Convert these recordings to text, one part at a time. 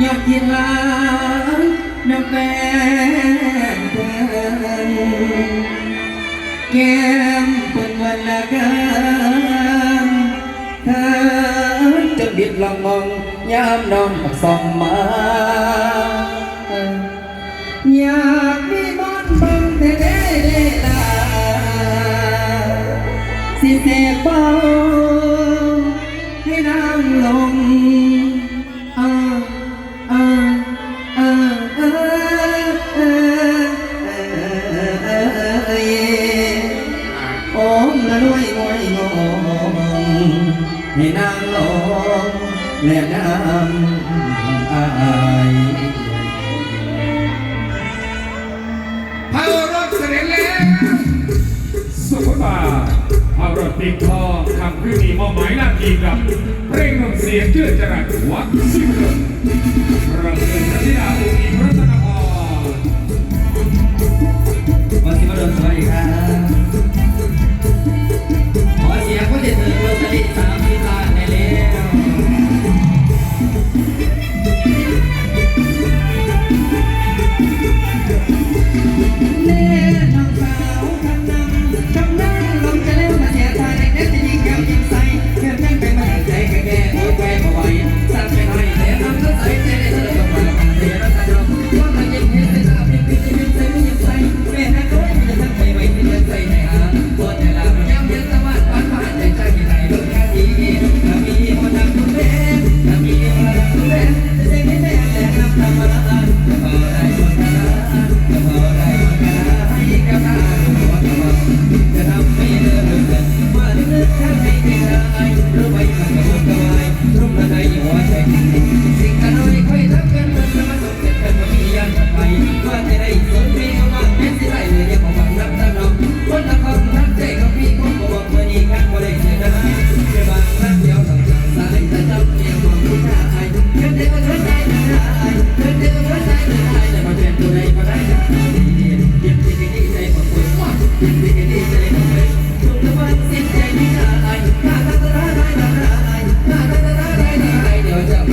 nhạc thiên lãng nắp bên thân. Kem quần quần là cam thân chẳng biết lòng mong nhám non hoặc sòng má nhạc đi bon bông thế thế để là xin xe bao ให้นางลงแม่นำอายพาวรถเสร็จแล้วสุภาพาวรถติดคอทำขึ้นมีมอบหมายหน้าที่กับเร่งนำเสียงเชื่อจรัสวัดสิ่งเกิดรังเกิดพระธิดา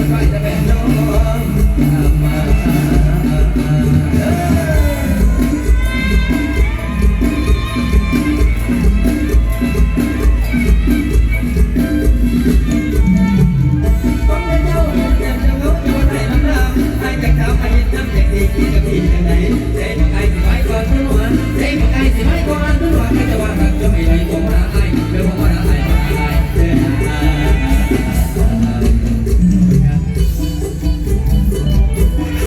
Bye, the man, no. ที่จะผิดยังไง